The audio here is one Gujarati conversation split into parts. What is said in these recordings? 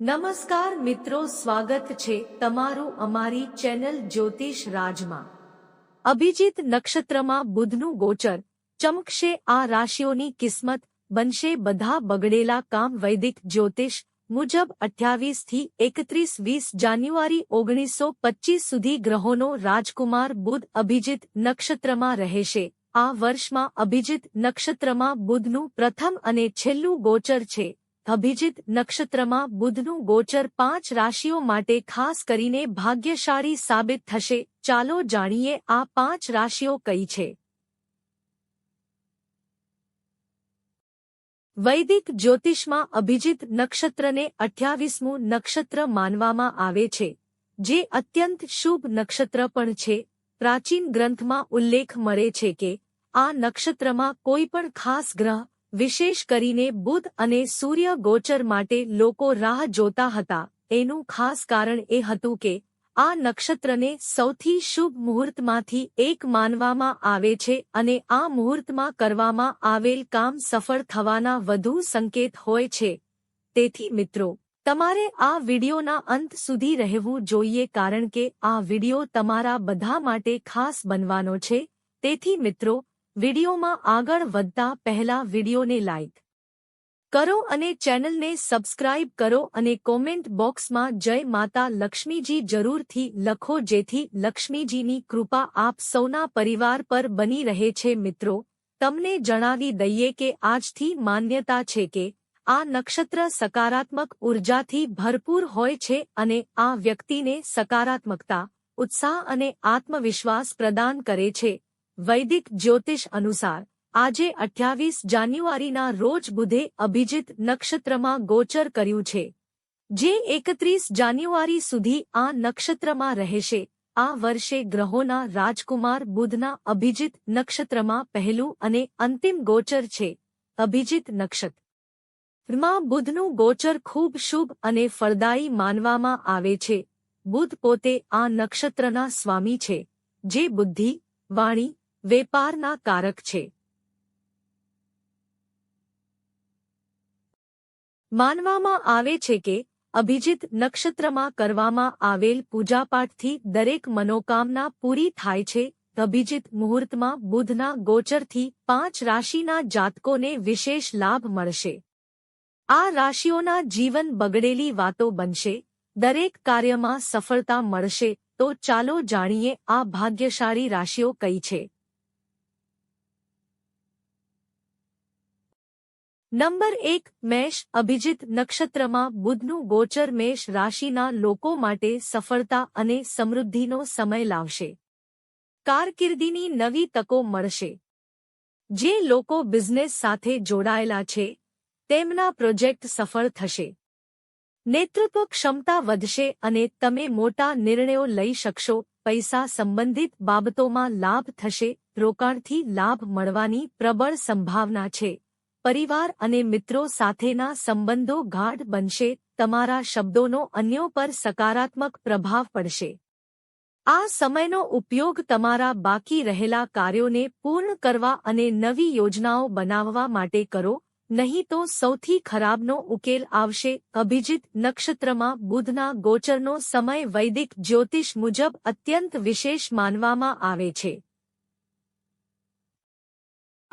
નમસ્કાર મિત્રો, સ્વાગત છે તમારું અમારી ચેનલ જ્યોતિષ રાજમાં. અભિજીત નક્ષત્રમાં બુધનું ગોચર. ચમકશે આ રાશિઓની કિસ્મત, બનશે બધા બગડેલા કામ વૈદિક જ્યોતિષ મુજબ અઠ્યાવીસથી એકત્રીસ વીસ જાન્યુઆરી ઓગણીસો પચીસ સુધી ગ્રહોનો રાજકુમાર બુધ અભિજીત નક્ષત્રમાં રહેશે. આ વર્ષમાં અભિજીત નક્ષત્રમાં બુધનું પ્રથમ અને છેલ્લું ગોચર છે. અભિજીત નક્ષત્રમાં બુધનું ગોચર પાંચ રાશિઓ માટે ખાસ કરીને ભાગ્યશાળી સાબિત થશે. ચાલો જાણીએ આ પાંચ રાશિઓ કઈ છે. વૈદિક જ્યોતિષમાં અભિજીત નક્ષત્રને અઠ્યાવીસમું નક્ષત્ર માનવામાં આવે છે, જે અત્યંત શુભ નક્ષત્ર પણ છે. પ્રાચીન ગ્રંથમાં ઉલ્લેખ મળે છે કે, આ નક્ષત્રમાં કોઈ પણ ખાસ ગ્રહ વિશેષ કરીને બુધ અને સૂર્ય ગોચર માટે લોકો રાહ જોતા હતા. એનું ખાસ કારણ એ હતું કે, આ નક્ષત્રને સૌથી શુભ મુહૂર્તમાંથી એક માનવામાં આવે છે અને આ મુહૂર્તમાં કરવામાં આવેલ કામ સફળ થવાના વધુ સંકેત હોય છે. તેથી મિત્રો, તમારે આ વિડિયોના અંત સુધી રહેવું જોઈએ કારણ કે આ વિડિયો તમારા બધા માટે ખાસ બનવાનો છે. તેથી મિત્રો વિડિયોમાં આગળ વધતા પહેલા વિડિયોને લાઇક કરો અને ચેનલને સબસ્ક્રાઇબ કરો અને કોમેન્ટ બોક્સમાં જય માતા લક્ષ્મીજી જરૂરથી લખો જેથી લક્ષ્મીજીની કૃપા આપ સૌના પરિવાર પર બની રહે છે. મિત્રો, તમને જણાવી દઈએ કે આજથી માન્યતા છે કે આ નક્ષત્ર સકારાત્મક ઉર્જાથી ભરપૂર હોય છે અને આ વ્યક્તિને સકારાત્મકતા, ઉત્સાહ અને આત્મવિશ્વાસ પ્રદાન કરે છે. વૈદિક જ્યોતિષ અનુસાર, આજે અઠ્યાવીસ જાન્યુઆરીના રોજ બુધે અભિજીત નક્ષત્રમાં ગોચર કર્યું છે. જે એકત્રીસ જાન્યુઆરી સુધી આ નક્ષત્રમાં રહેશે. આ વર્ષે ગ્રહોના રાજકુમાર બુધના અભિજીત નક્ષત્રમાં પહેલું અને અંતિમ ગોચર છે. અભિજીત નક્ષત્રમાં બુધનું ગોચર ખૂબ શુભ અને ફળદાયી માનવામાં આવે છે. બુધ પોતે આ નક્ષત્રના સ્વામી છે. જે બુદ્ધિ, વાણી વેપારના કારક છે. માનવામાં આવે છે કે, અભિજીત નક્ષત્રમાં કરવામાં આવેલ પૂજાપાઠથી દરેક મનોકામના પૂરી થાય છે. અભિજીત મુહૂર્તમાં બુધના ગોચરથી પાંચ રાશિના જાતકોને વિશેષ લાભ મળશે. આ રાશિઓના જીવન બગડેલી વાતો બનશે. દરેક કાર્યમાં સફળતા મળશે. તો ચાલો જાણીએ આ ભાગ્યશાળી રાશિઓ કઈ છે. નંબર એક, મેષ અભિજીત નક્ષત્રમાં બુધનું ગોચર મેષ રાશિના લોકો માટે સફળતા અને સમૃદ્ધિનો સમય લાવશે. કારકિર્દીની નવી તકો મળશે. જે લોકો બિઝનેસ સાથે જોડાયેલા છે, તેમના પ્રોજેક્ટ સફળ થશે. નેતૃત્વ ક્ષમતા વધશે અને તમે મોટા નિર્ણયો લઈ શકશો, પૈસા સંબંધિત બાબતોમાં લાભ થશે, રોકાણથી લાભ મળવાની પ્રબળ સંભાવના છે. પરિવાર અને મિત્રો સાથેના સંબંધો ગાઢ બનશે, તમારા શબ્દોનો અન્યો પર સકારાત્મક પ્રભાવ પડશે. આ સમયનો ઉપયોગ તમારા બાકી રહેલા કાર્યોને પૂર્ણ કરવા અને નવી યોજનાઓ બનાવવા માટે કરો, નહીં તો સૌથી ખરાબનો ઉકેલ આવશે, અભિજીત નક્ષત્રમાં બુધના ગોચરનો સમય વૈદિક જ્યોતિષ મુજબ અત્યંત વિશેષ માનવામાં આવે છે.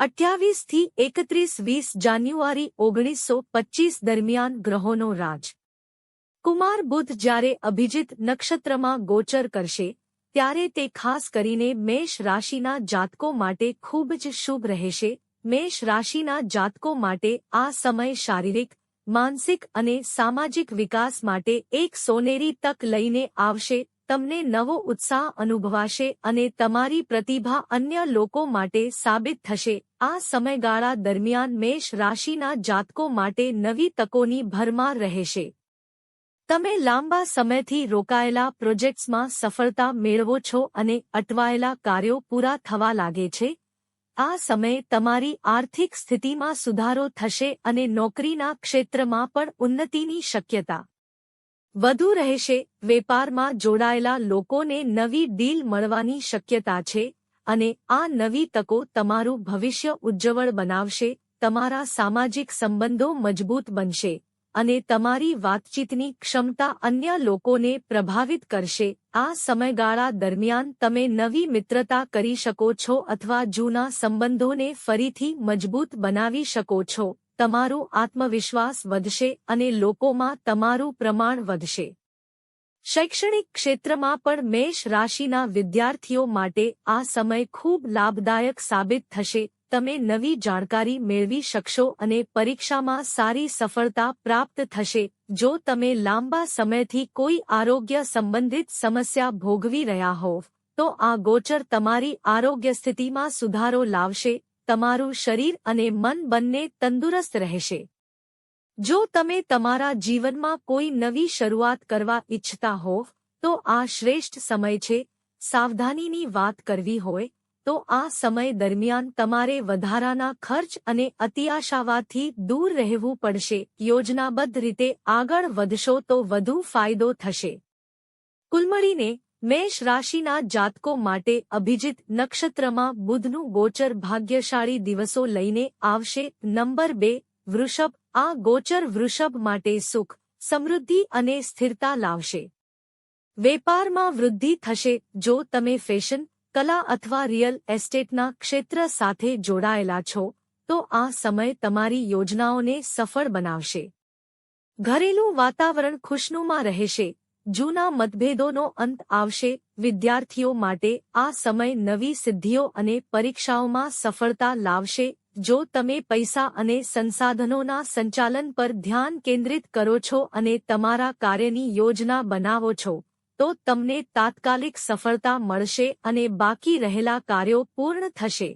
અઠ્યાવીસથી એકત્રીસ વીસ જાન્યુઆરી ઓગણીસો પચ્ચીસ દરમિયાન ગ્રહોનો રાજ. કુમાર બુધ જ્યારે અભિજીત નક્ષત્રમાં ગોચર કરશે, ત્યારે તે ખાસ કરીને મેષ રાશિના જાતકો માટે ખૂબ જ શુભ રહેશે. મેષ રાશિના જાતકો માટે આ સમય શારીરિક, માનસિક અને સામાજિક વિકાસ માટે એક સોનેરી તક લઈને આવશે. તમને નવો ઉત્સાહ અનુભવાશે અને તમારી પ્રતિભા અન્ય લોકો માટે સાબિત થશે. આ સમયગાળા દરમિયાન મેષ રાશિના જાતકો માટે નવી તકોની ભરમાર રહેશે. તમે લાંબા સમયથી રોકાયેલા પ્રોજેક્ટ્સમાં સફળતા મેળવો છો અને અટવાયેલા કાર્યો પૂરા થવા લાગે છે. આ સમયે તમારી આર્થિક સ્થિતિમાં સુધારો થશે અને નોકરીના ક્ષેત્રમાં પણ ઉન્નતિની શક્યતા વધુ રહેશે. વેપારમાં જોડાયેલા લોકોને નવી ડીલ મળવાની શક્યતા છે અને આ નવી તકો તમારું ભવિષ્ય ઉજ્જવળ બનાવશે, તમારા સામાજિક સંબંધો મજબૂત બનશે અને તમારી વાતચીતની ક્ષમતા અન્ય લોકોને પ્રભાવિત કરશે. આ સમયગાળા દરમિયાન તમે નવી મિત્રતા કરી શકો છો અથવા જૂના સંબંધોને ફરીથી મજબૂત બનાવી શકો છો. તમારું આત્મવિશ્વાસ વધશે અને લોકોમાં તમારું પ્રમાણ વધશે. શૈક્ષણિક ક્ષેત્રમાં પણ મેષ રાશિના વિદ્યાર્થીઓ માટે આ સમય ખૂબ લાભદાયક સાબિત થશે. તમે નવી જાણકારી મેળવી શકશો અને પરીક્ષામાં સારી સફળતા પ્રાપ્ત થશે. જો તમે લાંબા સમયથી કોઈ આરોગ્ય સંબંધિત સમસ્યા ભોગવી રહ્યા હોવ, તો આ ગોચર તમારી આરોગ્ય સ્થિતિમાં સુધારો લાવશે. તમારું શરીર અને મન બંને તંદુરસ્ત રહેશે. જો તમે તમારા જીવનમાં કોઈ નવી શરૂઆત કરવા ઈચ્છતા હોવ તો આ શ્રેષ્ઠ સમય છે. સાવધાનીની વાત કરવી હોય, તો આ સમય દરમિયાન તમારે વધારાના ખર્ચ અને અતિઆશાવાદથી દૂર રહેવું પડશે. યોજનાબદ્ધ રીતે આગળ વધશો તો વધુ ફાયદો થશે. કુલમળીને મેષ રાશિના જાતકો માટે અભિજીત નક્ષત્રમાં બુધનું ગોચર ભાગ્યશાળી દિવસો લઈને આવશે. નંબર બે, વૃષભ. આ ગોચર વૃષભ માટે સુખ, સમૃદ્ધિ અને સ્થિરતા લાવશે. વેપારમાં વૃદ્ધિ થશે. જો તમે ફેશન, કલા અથવા રિયલ એસ્ટેટના ક્ષેત્ર સાથે જોડાયેલા છો, તો આ સમય તમારી યોજનાઓને સફળ બનાવશે. ઘરેલું વાતાવરણ ખુશનુમા રહેશે. જૂના મતભેદોનો અંત આવશે, વિદ્યાર્થીઓ માટે આ સમય નવી સિદ્ધિઓ અને પરીક્ષાઓમાં સફળતા લાવશે, જો તમે પૈસા અને સંસાધનોના સંચાલન પર ધ્યાન કેન્દ્રિત કરો છો અને તમારા કાર્યની યોજના બનાવો છો, તો તમને તાત્કાલિક સફળતા મળશે અને બાકી રહેલા કાર્યો પૂર્ણ થશે.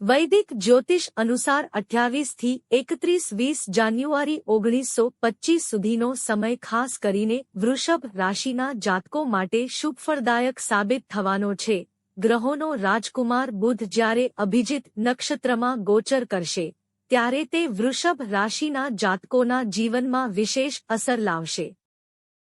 વૈદિક જ્યોતિષ અનુસાર અઠ્યાવીસથી એકત્રીસ વીસ જાન્યુઆરી ઓગણીસો પચીસ સુધીનો સમય ખાસ કરીને વૃષભ રાશિના જાતકો માટે શુભફળદાયક સાબિત થવાનો છે. ગ્રહોનો રાજકુમાર બુધ જ્યારે અભિજીત નક્ષત્રમાં ગોચર કરશે, ત્યારે તે વૃષભ રાશિના જાતકોના જીવનમાં વિશેષ અસર લાવશે.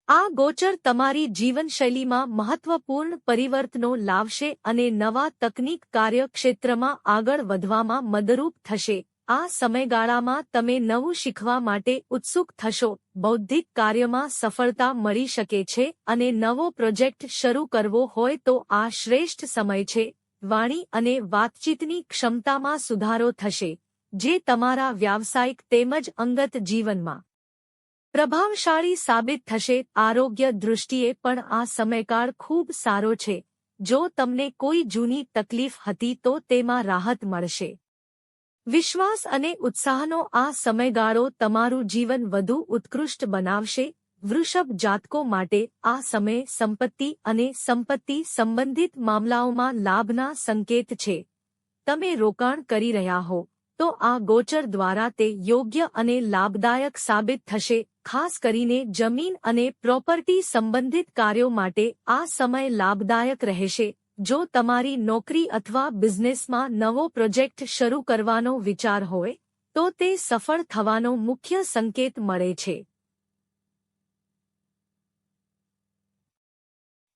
આ ગોચર તમારી જીવનશૈલીમાં મહત્વપૂર્ણ પરિવર્તનો લાવશે અને નવા તકનીક કાર્યક્ષેત્રમાં આગળ વધવામાં મદરૂપ થશે. આ સમયગાળામાં તમે નવું શીખવા માટે ઉત્સુક થશો. બૌદ્ધિક કાર્યમાં સફળતા મળી શકે છે અને નવો પ્રોજેક્ટ શરૂ કરવો હોય તો આ શ્રેષ્ઠ સમય છે. વાણી અને વાતચીતની ક્ષમતામાં સુધારો થશે, જે તમારા વ્યાવસાયિક તેમજ અંગત જીવનમાં પ્રભાવશાળી સાબિત થશે આરોગ્ય દૃષ્ટિએ પણ આ સમયકાળ ખૂબ સારો છે. જો તમને કોઈ જૂની તકલીફ હતી તો તેમાં રાહત મળશે. વિશ્વાસ અને ઉત્સાહનો આ સમયગાળો તમારું જીવન વધુ ઉત્કૃષ્ટ બનાવશે. વૃષભ જાતકો માટે આ સમય સંપત્તિ અને સંપત્તિ સંબંધિત મામલાઓમાં લાભના સંકેત છે. તમે રોકાણ કરી રહ્યા હો, તો આ ગોચર દ્વારા તે યોગ્ય અને લાભદાયક સાબિત થશે. ખાસ કરીને જમીન અને પ્રોપર્ટી સંબંધિત કાર્યો માટે આ સમય લાભદાયક રહેશે. જો તમારી નોકરી અથવા બિઝનેસમાં નવો પ્રોજેક્ટ શરૂ કરવાનો વિચાર હોય, તો તે સફળ થવાનો મુખ્ય સંકેત મળે છે.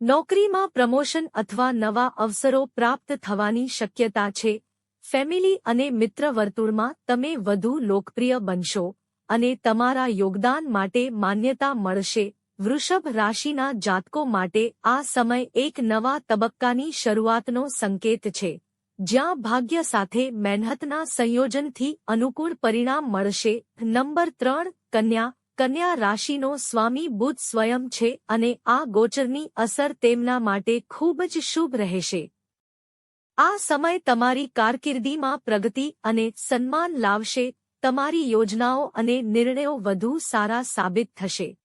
નોકરીમાં પ્રમોશન અથવા નવા અવસરો પ્રાપ્ત થવાની શક્યતા છે. ફેમિલી અને મિત્ર વર્તુળમાં તમે વધુ લોકપ્રિય બનશો. અને તમારા યોગદાન માટે માન્યતા મળશે. વૃષભ રાશિના જાતકો માટે આ સમય એક નવા તબક્કાની શરૂઆતનો સંકેત છે. જ્યાં ભાગ્ય સાથે મહેનતના સંયોજનથી અનુકૂળ પરિણામ મળશે. નંબર ત્રણ, કન્યા. કન્યા રાશિનો સ્વામી બુધ સ્વયં છે અને આ ગોચરની અસર તેમના માટે ખૂબ જ શુભ રહેશે. આ સમય તમારી કારકિર્દીમાં પ્રગતિ અને સન્માન લાવશે. તમારી યોજનાઓ અને નિર્ણયો વધુ સારા સાબિત થશે.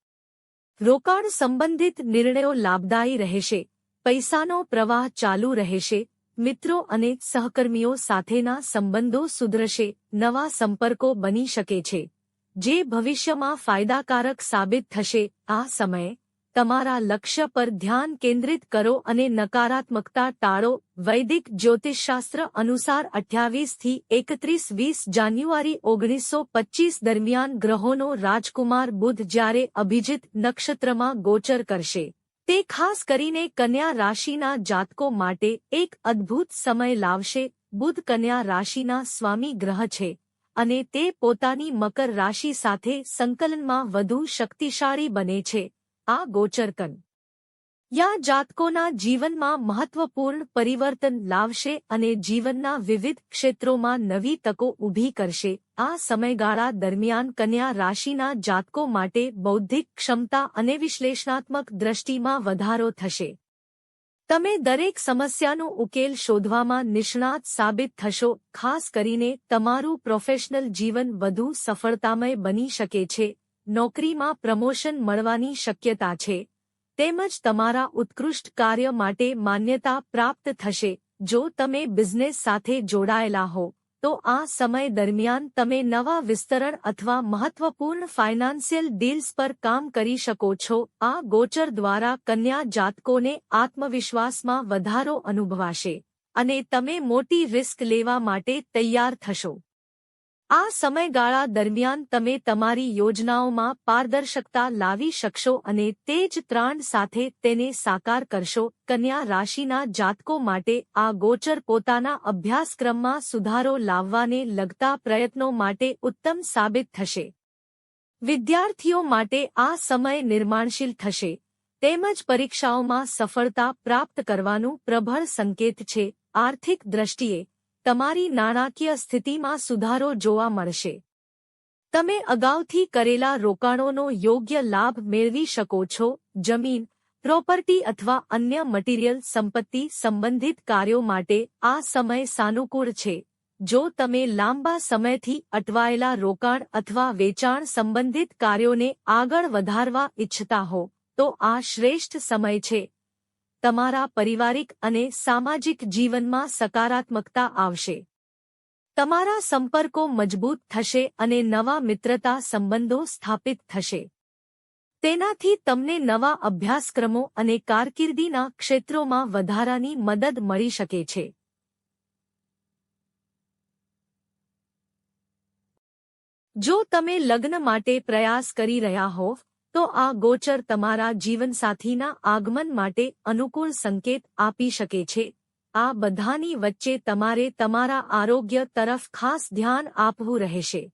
રોકાણ સંબંધિત નિર્ણયો લાભદાયી રહેશે. પૈસાનો પ્રવાહ ચાલુ રહેશે. મિત્રો અને સહકર્મીઓ સાથેના સંબંધો સુધરશે. નવા સંપર્કો બની શકે છે. જે ભવિષ્યમાં ફાયદાકારક સાબિત થશે. આ સમયે તમારા લક્ષ્ય પર ધ્યાન કેન્દ્રિત કરો અને નકારાત્મકતા ટાળો. વૈદિક જ્યોતિષશાસ્ત્ર અનુસાર અઠ્યાવીસથી એકત્રીસ વીસ જાન્યુઆરી ઓગણીસો પચ્ચીસ દરમિયાન ગ્રહોનો રાજકુમાર બુધ જ્યારે અભિજીત નક્ષત્રમાં ગોચર કરશે. તે ખાસ કરીને કન્યા રાશિના જાતકો માટે એક અદ્ભુત સમય લાવશે. બુધ કન્યા રાશિના સ્વામી ગ્રહ છે અને તે પોતાની મકર રાશિ સાથે સંકલનમાં વધુ શક્તિશાળી બને છે. આ ગોચરકન. યા જાતકોના જીવનમાં મહત્વપૂર્ણ પરિવર્તન લાવશે અને જીવનના વિવિધ ક્ષેત્રોમાં નવી તકો ઊભી કરશે. આ સમયગાળા દરમિયાન કન્યા રાશિના જાતકો માટે બૌદ્ધિક ક્ષમતા અને વિશ્લેષણાત્મક દ્રષ્ટિમાં વધારો થશે. તમે દરેક સમસ્યાનો ઉકેલ શોધવામાં નિષ્ણાત સાબિત થશો, ખાસ કરીને તમારું પ્રોફેશનલ જીવન વધુ સફળતામય બની શકે છે. નોકરીમાં પ્રમોશન મળવાની શક્યતા છે. તેમજ તમારા ઉત્કૃષ્ટ કાર્ય માટે માન્યતા પ્રાપ્ત થશે. જો તમે બિઝનેસ સાથે જોડાયેલા હો, તો આ સમય દરમિયાન તમે નવા વિસ્તરણ અથવા મહત્વપૂર્ણ ફાઇનાન્સિયલ ડીલ્સ પર કામ કરી શકો છો. આ ગોચર દ્વારા કન્યા જાતકોને આત્મવિશ્વાસમાં વધારો અનુભવાશે અને તમે મોટી રિસ્ક લેવા માટે તૈયાર થશો. આ સમયગાળા દરમિયાન તમે તમારી યોજનાઓમાં પારદર્શકતા લાવી શકશો અને તે જ ત્રાણ સાથે તેને સાકાર કરશો. કન્યા રાશિના જાતકો માટે આ ગોચર પોતાના અભ્યાસક્રમમાં સુધારો લાવવાને લગતા પ્રયત્નો માટે ઉત્તમ સાબિત થશે. વિદ્યાર્થીઓ માટે આ સમય નિર્માણશીલ થશે. તેમજ પરીક્ષાઓમાં સફળતા પ્રાપ્ત કરવાનું પ્રબળ સંકેત છે. આર્થિક દ્રષ્ટિએ તમારી નાણાકીય સ્થિતિમાં સુધારો જોવા મળશે. તમે અગાઉથી કરેલા રોકાણોનો યોગ્ય લાભ મેળવી શકો છો, જમીન, પ્રોપર્ટી અથવા અન્ય મટીરિયલ સંપત્તિ સંબંધિત કાર્યો માટે આ સમય સાનુકૂળ છે. જો તમે લાંબા સમયથી અટવાયેલા રોકાણ અથવા વેચાણ સંબંધિત કાર્યોને આગળ વધારવા ઇચ્છતા હો, તો આ શ્રેષ્ઠ સમય છે. તમારા પરિવારિક અને સામાજિક જીવનમાં સકારાત્મકતા આવશે. તમારા સંપર્કો મજબૂત થશે અને નવા મિત્રતા સંબંધો સ્થાપિત થશે. તેનાથી તમને નવા અભ્યાસક્રમો અને કારકિર્દીના ક્ષેત્રોમાં વધારાની મદદ મળી શકે છે. જો તમે લગ્ન માટે પ્રયાસ કરી રહ્યા હો તો આ ગોચર તમારા જીવનસાથીના આગમન માટે અનુકૂળ સંકેત આપી શકે છે. આ બધાની વચ્ચે તમારે તમારા આરોગ્ય તરફ ખાસ ધ્યાન આપવું રહેશે.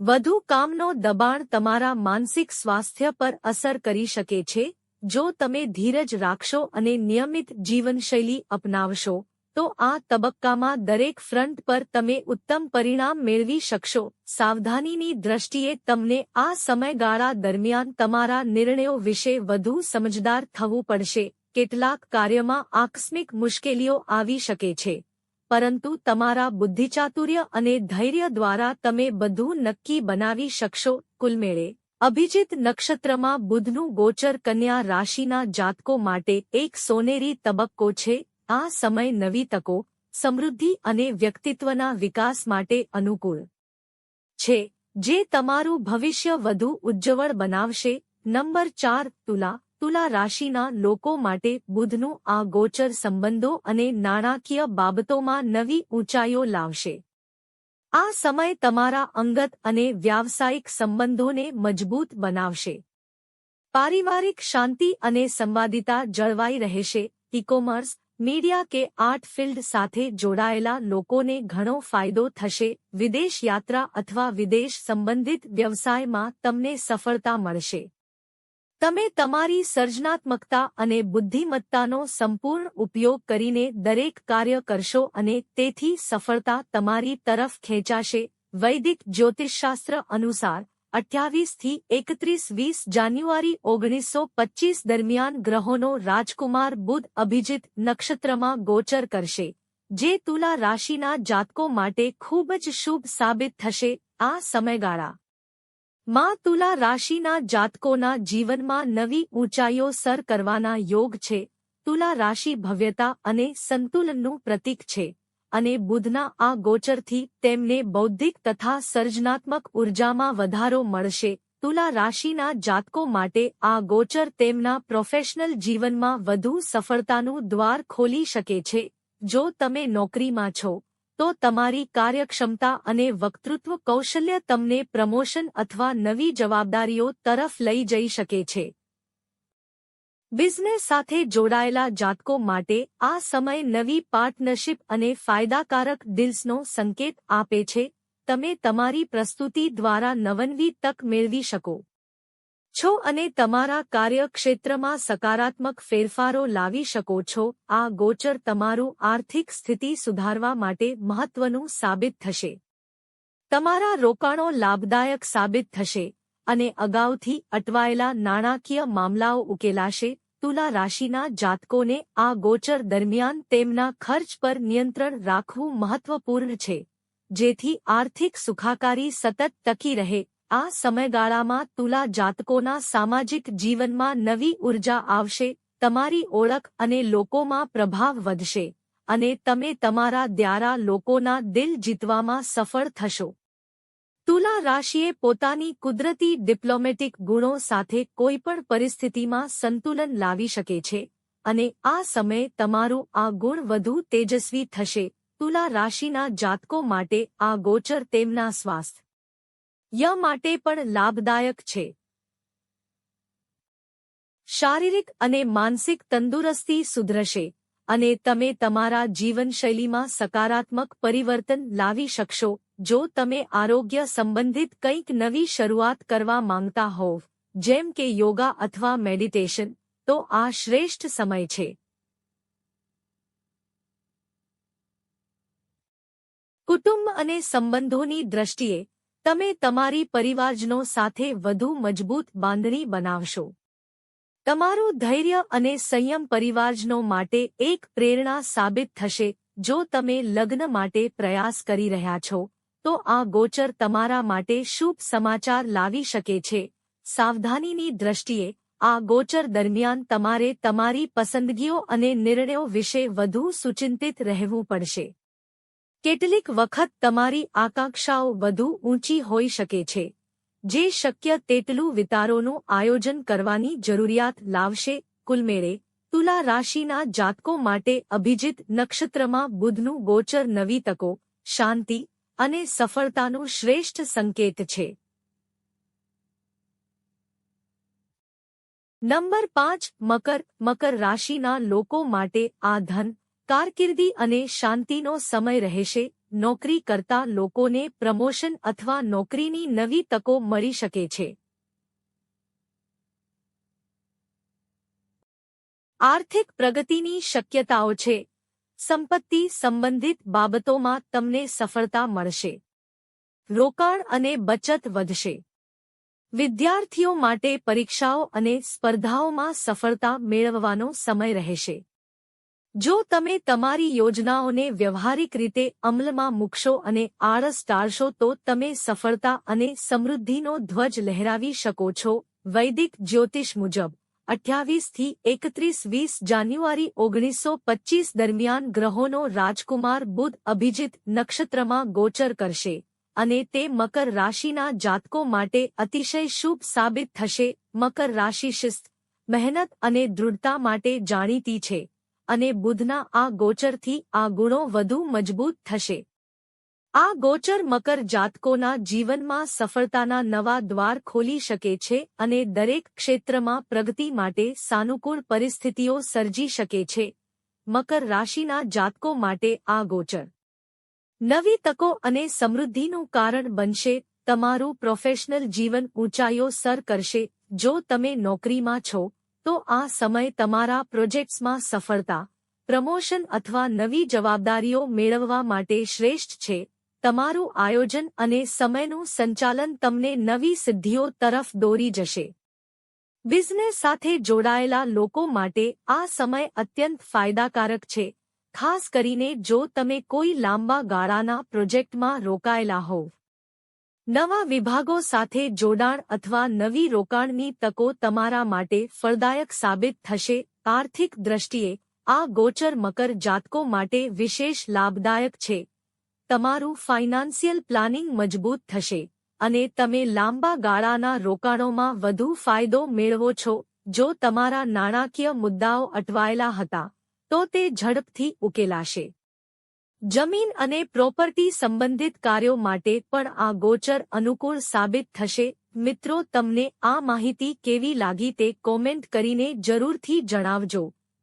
વધુ કામનો દબાણ તમારા માનસિક સ્વાસ્થ્ય પર અસર કરી શકે છે, જો તમે ધીરજ રાખશો અને નિયમિત જીવનશૈલી અપનાવશો. તો આ તબક્કામાં દરેક ફ્રન્ટ પર તમે ઉત્તમ પરિણામ મેળવી શકશો. સાવધાનીની દ્રષ્ટિએ તમને આ સમયગાળા દરમિયાન તમારા નિર્ણયો વિશે વધુ સમજદાર થવું પડશે. કેટલાક કાર્યમાં આકસ્મિક મુશ્કેલીઓ આવી શકે છે. પરંતુ તમારા બુદ્ધિચાતુર્ય અને ધૈર્ય દ્વારા તમે બધું નક્કી બનાવી શકશો. કુલમેળે અભિજીત નક્ષત્રમાં બુધનું ગોચર કન્યા રાશિના જાતકો માટે એક સોનેરી તબક્કો છે. આ સમય નવી તકો, સમૃદ્ધિ અને વ્યક્તિત્વના વિકાસ માટે અનુકૂળ છે, જે તમારું ભવિષ્ય વધુ ઉજ્જવળ બનાવશે. નંબર ચાર, તુલા તુલા રાશિના લોકો માટે બુધનું આ ગોચર સંબંધો અને નાણાકીય બાબતોમાં નવી ઊંચાઈઓ લાવશે. આ સમય તમારા અંગત અને વ્યાવસાયિક સંબંધોને મજબૂત બનાવશે. પારિવારિક શાંતિ અને સંવાદિતા જળવાઈ રહેશે. ઈ કોમર્સ મીડિયા કે આર્ટ ફિલ્ડ સાથે જોડાયેલા લોકોને ઘણો ફાયદો થશે. વિદેશ યાત્રા અથવા વિદેશ સંબંધિત વ્યવસાયમાં તમને સફળતા મળશે. તમે તમારી સર્જનાત્મકતા અને બુદ્ધિમત્તાનો સંપૂર્ણ ઉપયોગ કરીને દરેક કાર્ય કરશો અને તેથી સફળતા તમારી તરફ ખેંચાશે. વૈદિક જ્યોતિષશાસ્ત્ર અનુસાર અઠ્યાવીસથી એકત્રીસ વીસ જાન્યુઆરી ઓગણીસો પચ્ચીસ દરમિયાન ગ્રહોનો રાજકુમાર બુધ અભિજીત નક્ષત્રમાં ગોચર કરશે, જે તુલા રાશિના જાતકો માટે ખૂબ જ શુભ સાબિત થશે આ સમયગાળા. માં તુલા રાશિના જાતકોના જીવનમાં નવી ઊંચાઈઓ સર કરવાના યોગ છે, તુલા રાશિ ભવ્યતા અને સંતુલનનું પ્રતીક છે. અને બુધના આ ગોચરથી તેમને બૌદ્ધિક તથા સર્જનાત્મક ઉર્જામાં વધારો મળશે. તુલા રાશિના જાતકો માટે આ ગોચર તેમના પ્રોફેશનલ જીવનમાં વધુ સફળતાનું દ્વાર ખોલી શકે છે. જો તમે નોકરીમાં છો, તો તમારી કાર્યક્ષમતા અને વક્તૃત્વ કૌશલ્ય તમને પ્રમોશન અથવા નવી જવાબદારીઓ તરફ લઈ જઈ શકે છે. બિઝનેસ સાથે જોડાયેલા જાતકો માટે આ સમય નવી પાર્ટનરશિપ અને ફાયદાકારક ડીલ્સનો સંકેત આપે છે. તમે તમારી પ્રસ્તુતિ દ્વારા નવનવી તક મેળવી શકો છો અને તમારા કાર્યક્ષેત્રમાં સકારાત્મક ફેરફારો લાવી શકો છો. આ ગોચર તમારું આર્થિક સ્થિતિ સુધારવા માટે મહત્વનું સાબિત થશે. તમારા રોકાણો લાભદાયક સાબિત થશે અને અગાઉથી અટવાયેલા નાણાકીય મામલાઓ ઉકેલાશે. તુલા રાશિના જાતકોને આ ગોચર દરમિયાન તેમના ખર્ચ પર નિયંત્રણ રાખવું મહત્વપૂર્ણ છે, જેથી આર્થિક સુખાકારી સતત ટકી રહે. આ સમયગાળામાં તુલા જાતકોના સામાજિક જીવનમાં નવી ઊર્જા આવશે, તમારી ઓળખ અને લોકોમાં પ્રભાવ વધશે, અને તમે તમારા દ્યારા લોકોના દિલ જીતવામાં સફળ થશો. તુલા રાશિએ પોતાની કુદરતી ડિપ્લોમેટિક ગુણો સાથે કોઈપણ પરિસ્થિતિમાં સંતુલન લાવી શકે છે અને આ સમયે તમારું આ ગુણ વધુ તેજસ્વી થશે. તુલા રાશિના જાતકો માટે આ ગોચર તેમના સ્વાસ્થ્ય ય માટે પણ લાભદાયક છે. શારીરિક અને માનસિક તંદુરસ્તી સુધરશે અને તમે તમારા જીવનશૈલીમાં સકારાત્મક પરિવર્તન લાવી શકશો જો તમે આરોગ્ય સંબંધિત કંઈક નવી શરૂઆત કરવા માંગતા હોવ, જેમ કે યોગા અથવા મેડિટેશન, તો આ શ્રેષ્ઠ સમય છે. કુટુંબ અને સંબંધોની દ્રષ્ટિએ, તમે તમારી પરિવારજનો સાથે વધુ મજબૂત બાંધણી બનાવશો. તમારું ધૈર્ય અને સંયમ પરિવારજનો માટે એક પ્રેરણા સાબિત થશે, જો તમે લગ્ન માટે પ્રયાસ કરી રહ્યા છો. તો આ ગોચર તમારા માટે શુભ સમાચાર લાવી શકે છે. સાવધાનીની દ્રષ્ટિએ, આ ગોચર દરમિયાન તમારે તમારી પસંદગીઓ અને નિર્ણયો વિશે વધુ સુચિંતિત રહેવું પડશે. કેટલીક વખત તમારી આકાંક્ષાઓ વધુ ઊંચી હોઈ શકે છે. જે શક્ય તેટલું વિતારોનું આયોજન કરવાની જરૂરિયાત લાવશે. કુલમેળે તુલા રાશિના જાતકો માટે અભિજિત નક્ષત્રમાં બુધનું ગોચર નવી તકો, શાંતિ અને સફળતાનું શ્રેષ્ઠ સંકેત છે. નંબર પાંચ, મકર. મકર રાશિના લોકો માટે આ ધન કારકિર્દી અને શાંતિનો સમય રહેશે. નોકરી કરતા લોકોને પ્રમોશન અથવા નોકરીની નવી તકો મળી શકે છે. આર્થિક પ્રગતિની શક્યતાઓ છે. સંપત્તિ સંબંધિત બાબતોમાં તમને સફળતા મળશે. રોકાણ અને બચત વધશે. વિદ્યાર્થીઓ માટે પરીક્ષાઓ અને સ્પર્ધાઓમાં સફળતા મેળવવાનો સમય રહેશે. જો તમે તમારી યોજનાઓને વ્યવહારિક રીતે અમલમાં મૂકશો અને આળસ ટાળશો તો તમે સફળતા અને સમૃદ્ધિનો ધ્વજ લહેરાવી શકો છો. વૈદિક જ્યોતિષ મુજબ અઠ્યાવીસથી એકત્રીસ વીસ જાન્યુઆરી ઓગણીસો પચ્ચીસ દરમિયાન ગ્રહોનો રાજકુમાર બુધ અભિજિત નક્ષત્રમાં ગોચર કરશે અને તે મકર રાશિના જાતકો માટે અતિશય શુભ સાબિત થશે. મકર રાશિ શિસ્ત, મહેનત અને દૃઢતા માટે જાણીતી છે અને બુધના આ ગોચરથી આ ગુણો વધુ મજબૂત થશે. આ ગોચર મકર જાતકોના જીવનમાં સફળતાના નવા દ્વાર ખોલી શકે છે અને દરેક ક્ષેત્રમાં પ્રગતિ માટે સાનુકૂળ પરિસ્થિતિઓ સર્જી શકે છે. મકર રાશિના જાતકો માટે આ ગોચર. નવી તકો અને સમૃદ્ધિનું કારણ બનશે. તમારું પ્રોફેશનલ જીવન ઊંચાઈઓ સર કરશે. જો તમે નોકરીમાં છો, તો આ સમય તમારા પ્રોજેક્ટ્સમાં સફળતા, પ્રમોશન અથવા નવી જવાબદારીઓ મેળવવા માટે શ્રેષ્ઠ છે. તમારું આયોજન અને સમયનું સંચાલન તમને નવી સિદ્ધિઓ તરફ દોરી જશે. બિઝનેસ સાથે જોડાયેલા લોકો માટે આ સમય અત્યંત ફાયદાકારક છે, ખાસ કરીને જો તમે કોઈ લાંબા ગાળાના પ્રોજેક્ટમાં રોકાયેલા હોવ. નવા વિભાગો સાથે જોડાણ અથવા નવી રોકાણની તકો તમારા માટે ફળદાયક સાબિત થશે. આર્થિક દ્રષ્ટિએ આ ગોચર મકર જાતકો માટે વિશેષ લાભદાયક છે. તમારું ફાઇનાન્સિયલ પ્લાનિંગ મજબૂત થશે અને તમે લાંબા ગાળાના રોકાણોમાં વધુ ફાયદો મેળવો છો. જો તમારા નાણાકીય મુદ્દાઓ અટવાયેલા હતા, તો તે ઝડપથી ઉકેલાશે. જમીન અને પ્રોપર્ટી સંબંધિત કાર્યો માટે પણ આ ગોચર અનુકૂળ સાબિત થશે. મિત્રો, તમને આ માહિતી કેવી લાગી તે કોમેન્ટ કરીને જરૂરથી જણાવજો.